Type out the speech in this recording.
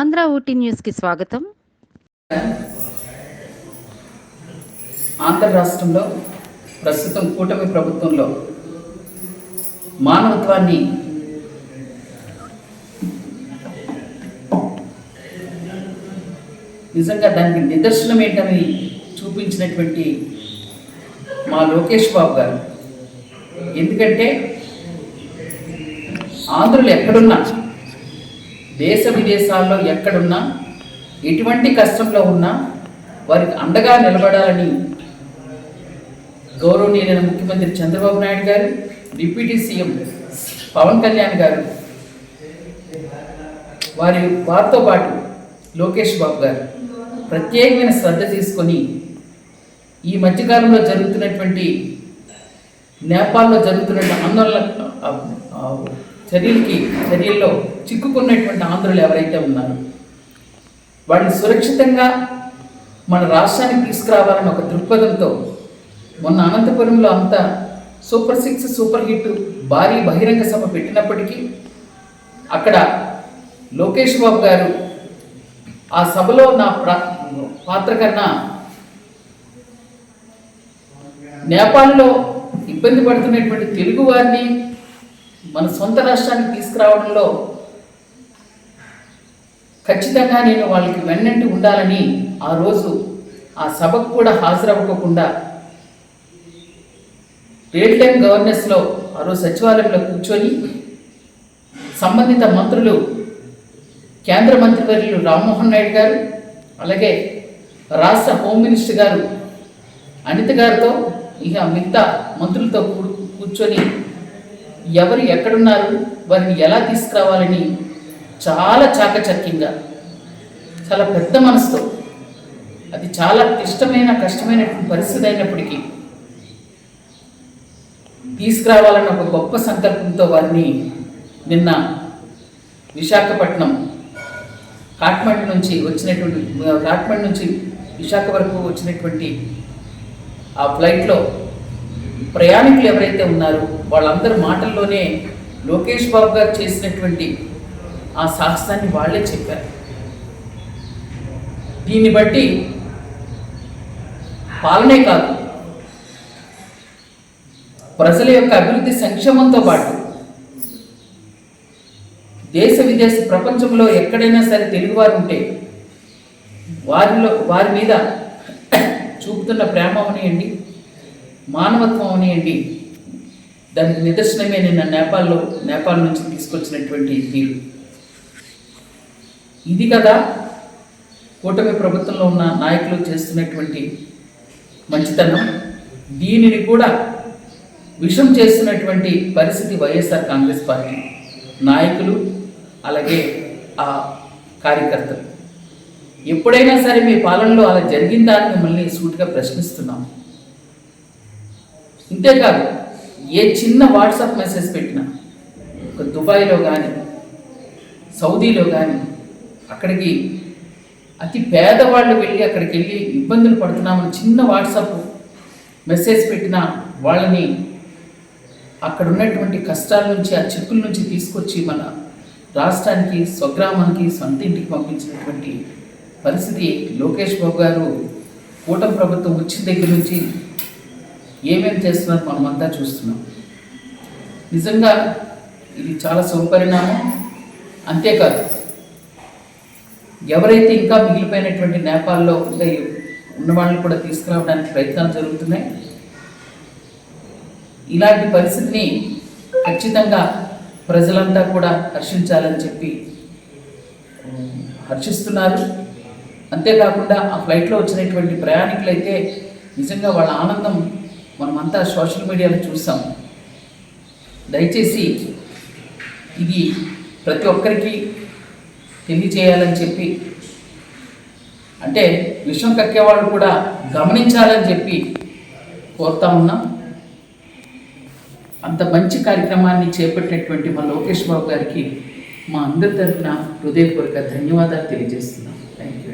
ఆంధ్ర ఊటీ న్యూస్కి స్వాగతం. ఆంధ్ర రాష్ట్రంలో ప్రస్తుతం కూటమి ప్రభుత్వంలో మానవత్వాన్ని నిజంగా దానికి నిదర్శనం ఏంటని చూపించినటువంటి మా లోకేష్ బాబు గారు. ఎందుకంటే ఆంధ్రులు ఎక్కడున్నా దేశ విదేశాల్లో ఎక్కడున్నా ఎటువంటి కష్టంలో ఉన్నా వారికి అండగా నిలబడాలని గౌరవనీయులైన ముఖ్యమంత్రి చంద్రబాబు నాయుడు గారు డిప్యూటీ సీఎం పవన్ కళ్యాణ్ గారు వారి వారితో పాటు లోకేష్ బాబు గారు ప్రత్యేకమైన శ్రద్ధ తీసుకొని ఈ మధ్యకాలంలో జరుగుతున్నటువంటి నేపాల్లో జరుగుతున్న ఆందోళన చర్యలకి చర్యల్లో చిక్కుకున్నటువంటి ఆంధ్రులు ఎవరైతే ఉన్నారో వాడిని సురక్షితంగా మన రాష్ట్రానికి తీసుకురావాలని ఒక దృక్పథంతో మొన్న అనంతపురంలో అంత సూపర్ సిక్స్ సూపర్ హిట్ భారీ బహిరంగ సభ పెట్టినప్పటికీ అక్కడ లోకేష్ బాబు గారు ఆ సభలో నా పాత్ర కన్నా నేపాల్లో ఇబ్బంది పడుతున్నటువంటి తెలుగు వారిని మన సొంత రాష్ట్రానికి తీసుకురావడంలో ఖచ్చితంగా నేను వాళ్ళకి వెన్నంటి ఉండాలని ఆ రోజు ఆ సభకు కూడా హాజరవ్వకుండా రియల్ టైం గవర్నెన్స్లో ఆ రోజు సచివాలయంలో కూర్చొని సంబంధిత మంత్రులు కేంద్ర మంత్రివర్యులు రామ్మోహన్ నాయుడు గారు అలాగే రాష్ట్ర హోమ్ మినిస్టర్ గారు అనిత గారితో ఇక మిగతా మంత్రులతో కూర్చొని ఎవరు ఎక్కడున్నారు వారిని ఎలా తీసుకురావాలని చాలా చాకచక్యంగా చాలా పెద్ద మనసుతో అది చాలా క్లిష్టమైన కష్టమైనటువంటి పరిస్థితి అయినప్పటికీ తీసుకురావాలన్న ఒక గొప్ప సంకల్పంతో వారిని నిన్న విశాఖపట్నం కాట్మండ్ నుంచి వచ్చినటువంటి కాట్మండ్ నుంచి విశాఖ వరకు వచ్చినటువంటి ఆ ఫ్లైట్లో ప్రయాణికులు ఎవరైతే ఉన్నారో వాళ్ళందరి మాటల్లోనే లోకేష్ బాబు గారు చేసినటువంటి ఆ సాహసాన్ని వాళ్ళే చెప్పారు. దీన్ని బట్టి పాలనే కాదు ప్రజల యొక్క అభివృద్ధి సంక్షేమంతో పాటు దేశ విదేశ ప్రపంచంలో ఎక్కడైనా సరే తెలుగువారు ఉంటే వారిలో వారి మీద చూపుతున్న ప్రేమ అవనియండి. మానవత్వం అవనియండి దానికి నిదర్శనమే నిన్న నేపాల్లో నేపాల్ నుంచి తీసుకొచ్చినటువంటి తీరు ఇది కదా కూటమి ప్రభుత్వంలో ఉన్న నాయకులు చేస్తున్నటువంటి మంచితనం. దీనిని కూడా విషం చేస్తున్నటువంటి పరిస్థితి వైఎస్ఆర్ కాంగ్రెస్ పార్టీ నాయకులు అలాగే ఆ కార్యకర్తలు. ఎప్పుడైనా సరే మీ పాలనలో అలా జరిగిందా అని మిమ్మల్ని సూటిగా ప్రశ్నిస్తున్నాం. ఇంతేకాదు ఏ చిన్న వాట్సాప్ మెసేజ్ పెట్టినా ఒక దుబాయ్లో కానీ సౌదీలో కానీ అక్కడికి అతి పేదవాళ్ళు వెళ్ళి అక్కడికి వెళ్ళి ఇబ్బందులు పడుతున్నామని చిన్న వాట్సాప్ మెసేజ్ పెట్టినా వాళ్ళని అక్కడ ఉన్నటువంటి కష్టాల నుంచి ఆ చిక్కుల నుంచి తీసుకొచ్చి మన రాష్ట్రానికి స్వగ్రామానికి సొంత ఇంటికి పంపించినటువంటి పరిస్థితి. లోకేష్ బాబు గారు కూటమి ప్రభుత్వం వచ్చిన దగ్గర నుంచి ఏమేమి చేస్తున్నారో మనమంతా చూస్తున్నాం. నిజంగా ఇది చాలా శుభపరిణామం అంతేకాదు ఎవరైతే ఇంకా మిగిలిపోయినటువంటి నేపాల్లో ఇంకా ఉన్న వాళ్ళని కూడా తీసుకురావడానికి ప్రయత్నాలు జరుగుతున్నాయి. ఇలాంటి పరిస్థితిని ఖచ్చితంగా ప్రజలంతా కూడా హర్షించాలని చెప్పి హర్షిస్తున్నారు. అంతేకాకుండా ఆ ఫ్లైట్లో వచ్చినటువంటి ప్రయాణికులైతే నిజంగా వాళ్ళ ఆనందం మనమంతా సోషల్ మీడియాలో చూసాం దయచేసి ఇది ప్రతి ఒక్కరికి తెలియచేయాలని చెప్పి అంటే విషం కక్కేవాళ్ళు కూడా గమనించాలని చెప్పి కోరుతా ఉన్నాం. అంత మంచి కార్యక్రమాన్ని చేపట్టినటువంటి మా లోకేష్ బాబు గారికి మా అందరి తరఫున హృదయపూర్వక ధన్యవాదాలు తెలియజేస్తున్నాం.